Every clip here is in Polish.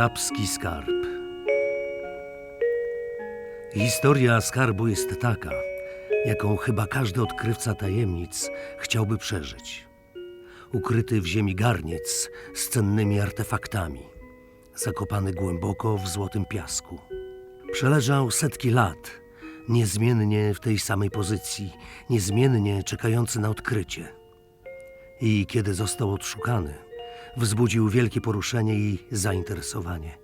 Arabski skarb. Historia skarbu jest taka, jaką chyba każdy odkrywca tajemnic chciałby przeżyć. Ukryty w ziemi garniec z cennymi artefaktami, zakopany głęboko w złotym piasku. Przeleżał setki lat, niezmiennie w tej samej pozycji, niezmiennie czekający na odkrycie. I kiedy został odszukany, wzbudził wielkie poruszenie i zainteresowanie.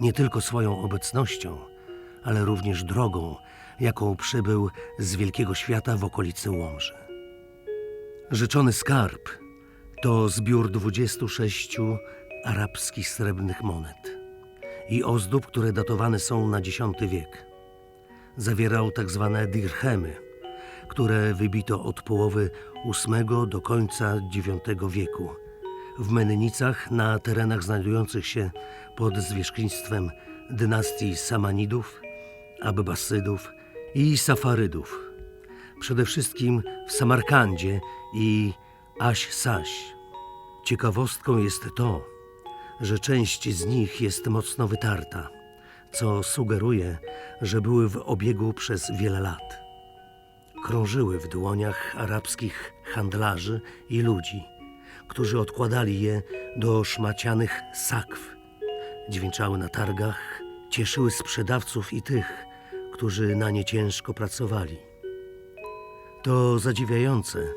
Nie tylko swoją obecnością, ale również drogą, jaką przybył z wielkiego świata w okolicy Łomży. Rzeczony skarb to zbiór 26 arabskich srebrnych monet i ozdób, które datowane są na X wiek. Zawierał tak zwane dirhemy, które wybito od połowy VIII do końca IX wieku w Mennicach na terenach znajdujących się pod zwierzchnictwem dynastii Samanidów, Abbasydów i Safarydów. Przede wszystkim w Samarkandzie i Aś-Saś. Ciekawostką jest to, że część z nich jest mocno wytarta, co sugeruje, że były w obiegu przez wiele lat. Krążyły w dłoniach arabskich handlarzy i ludzi, którzy odkładali je do szmacianych sakw. Dźwięczały na targach, cieszyły sprzedawców i tych, którzy na nie ciężko pracowali. To zadziwiające,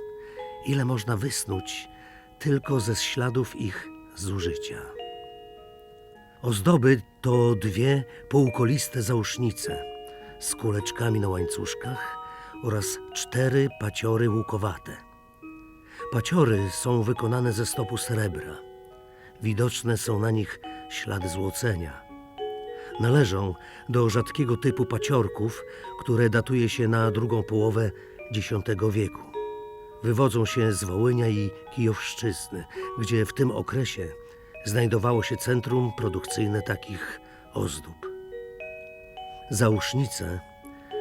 ile można wysnuć tylko ze śladów ich zużycia. Ozdoby to dwie półkoliste zausznice z kuleczkami na łańcuszkach oraz cztery paciory łukowate. Paciory są wykonane ze stopu srebra. Widoczne są na nich ślady złocenia. Należą do rzadkiego typu paciorków, które datuje się na drugą połowę X wieku. Wywodzą się z Wołynia i Kijowszczyzny, gdzie w tym okresie znajdowało się centrum produkcyjne takich ozdób. Zausznice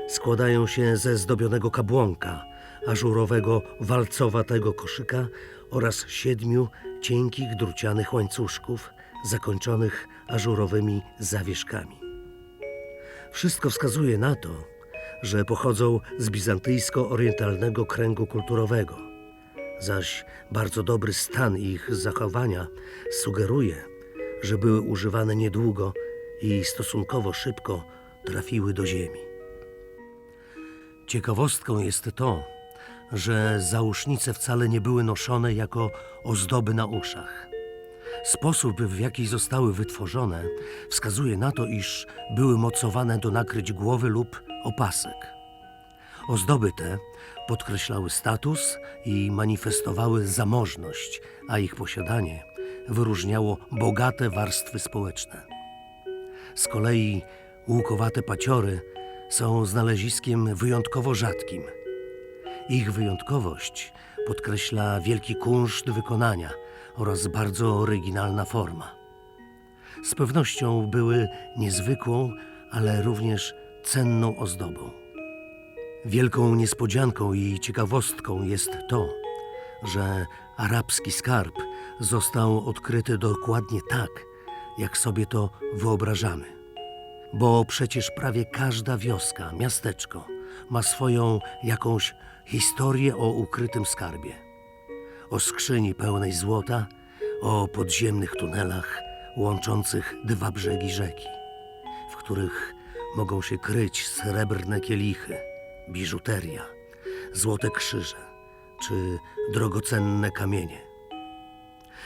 składają się ze zdobionego kabłonka, ażurowego walcowatego koszyka oraz siedmiu cienkich drucianych łańcuszków zakończonych ażurowymi zawieszkami. Wszystko wskazuje na to, że pochodzą z bizantyjsko-orientalnego kręgu kulturowego, zaś bardzo dobry stan ich zachowania sugeruje, że były używane niedługo i stosunkowo szybko trafiły do ziemi. Ciekawostką jest to, że zausznice wcale nie były noszone jako ozdoby na uszach. Sposób, w jaki zostały wytworzone, wskazuje na to, iż były mocowane do nakryć głowy lub opasek. Ozdoby te podkreślały status i manifestowały zamożność, a ich posiadanie wyróżniało bogate warstwy społeczne. Z kolei łukowate paciory są znaleziskiem wyjątkowo rzadkim. Ich wyjątkowość podkreśla wielki kunszt wykonania oraz bardzo oryginalna forma. Z pewnością były niezwykłą, ale również cenną ozdobą. Wielką niespodzianką i ciekawostką jest to, że arabski skarb został odkryty dokładnie tak, jak sobie to wyobrażamy. Bo przecież prawie każda wioska, miasteczko ma swoją jakąś historię o ukrytym skarbie. O skrzyni pełnej złota, o podziemnych tunelach łączących dwa brzegi rzeki, w których mogą się kryć srebrne kielichy, biżuteria, złote krzyże czy drogocenne kamienie.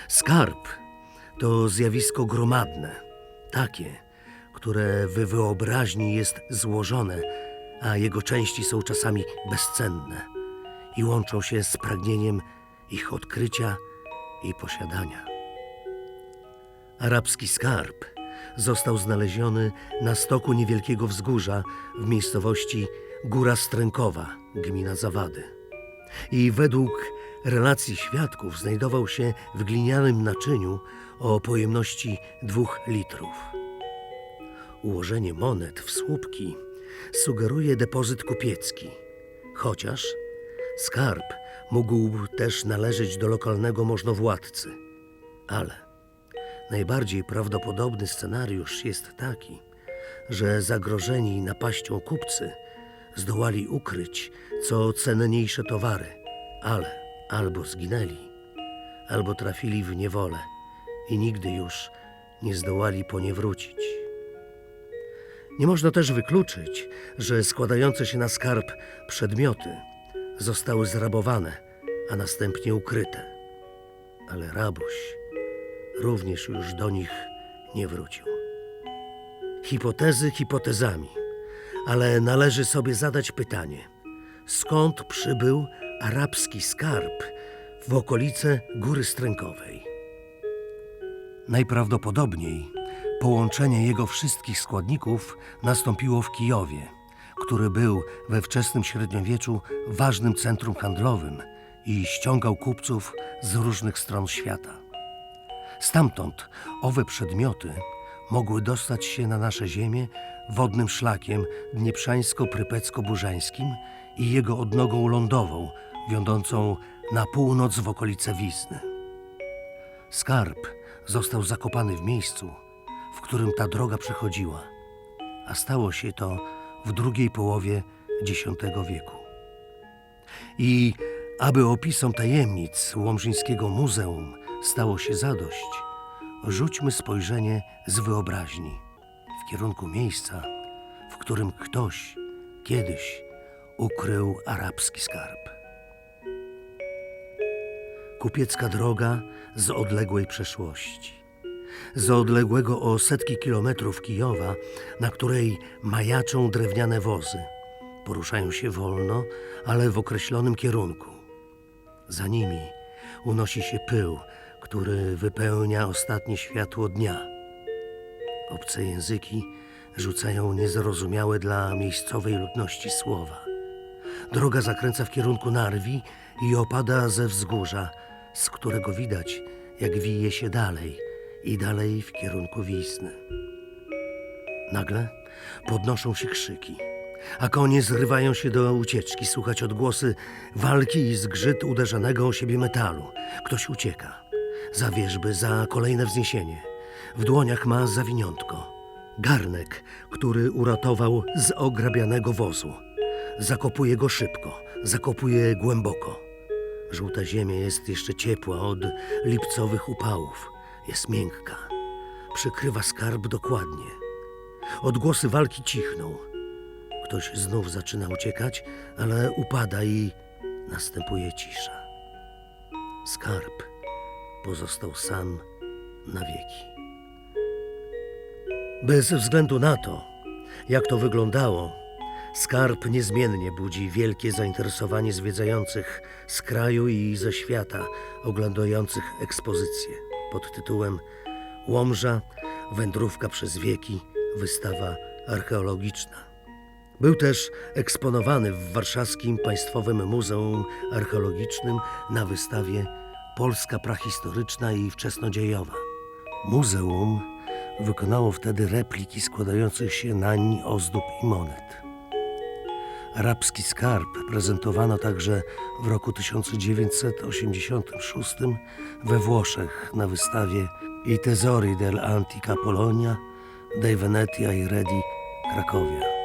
Skarb to zjawisko gromadne, takie, które w wyobraźni jest złożone, a jego części są czasami bezcenne i łączą się z pragnieniem ich odkrycia i posiadania. Arabski skarb został znaleziony na stoku niewielkiego wzgórza w miejscowości Góra Strękowa, gmina Zawady. I według relacji świadków znajdował się w glinianym naczyniu o pojemności dwóch litrów. Ułożenie monet w słupki sugeruje depozyt kupiecki, chociaż skarb mógł też należeć do lokalnego możnowładcy. Ale Najbardziej prawdopodobny scenariusz jest taki, że zagrożeni napaścią kupcy zdołali ukryć co cenniejsze towary, ale albo zginęli, albo trafili w niewolę i nigdy już nie zdołali po nie wrócić. Nie można też wykluczyć, że składające się na skarb przedmioty zostały zrabowane, a następnie ukryte. Ale rabuś również już do nich nie wrócił. Hipotezy hipotezami, ale należy sobie zadać pytanie: skąd przybył arabski skarb w okolice Góry Strękowej? Najprawdopodobniej połączenie jego wszystkich składników nastąpiło w Kijowie, który był we wczesnym średniowieczu ważnym centrum handlowym i ściągał kupców z różnych stron świata. Stamtąd owe przedmioty mogły dostać się na nasze ziemię wodnym szlakiem dnieprzańsko-prypecko-burzańskim i jego odnogą lądową, wiodącą na północ w okolice Wisny. Skarb został zakopany w miejscu, w którym ta droga przechodziła, a stało się to w drugiej połowie X wieku. I aby opisom tajemnic Łomżyńskiego Muzeum stało się zadość, rzućmy spojrzenie z wyobraźni w kierunku miejsca, w którym ktoś kiedyś ukrył arabski skarb. Kupiecka droga z odległej przeszłości. Z odległego o setki kilometrów Kijowa, na której majaczą drewniane wozy. Poruszają się wolno, ale w określonym kierunku. Za nimi unosi się pył, który wypełnia ostatnie światło dnia. Obce języki rzucają niezrozumiałe dla miejscowej ludności słowa. Droga zakręca w kierunku Narwi i opada ze wzgórza, z którego widać, jak wije się dalej i dalej w kierunku Wisny. Nagle podnoszą się krzyki, a konie zrywają się do ucieczki, słuchać odgłosy walki i zgrzyt uderzanego o siebie metalu. Ktoś ucieka, za wierzby, za kolejne wzniesienie. W dłoniach ma zawiniątko, garnek, który uratował z ograbianego wozu. Zakopuje go szybko, zakopuje głęboko. Żółta ziemia jest jeszcze ciepła od lipcowych upałów. Jest miękka. Przykrywa skarb dokładnie. Odgłosy walki cichną. Ktoś znów zaczyna uciekać, ale upada i następuje cisza. Skarb pozostał sam na wieki. Bez względu na to, jak to wyglądało, skarb niezmiennie budzi wielkie zainteresowanie zwiedzających z kraju i ze świata, oglądających ekspozycję pod tytułem Łomża, wędrówka przez wieki, wystawa archeologiczna. Był też eksponowany w Warszawskim Państwowym Muzeum Archeologicznym na wystawie Polska prahistoryczna i wczesnodziejowa. Muzeum wykonało wtedy repliki składających się nań ozdób i monet. Arabski skarb prezentowano także w roku 1986 we Włoszech na wystawie I tesori dell'antica Polonia dei Venetia i Redi Krakowia.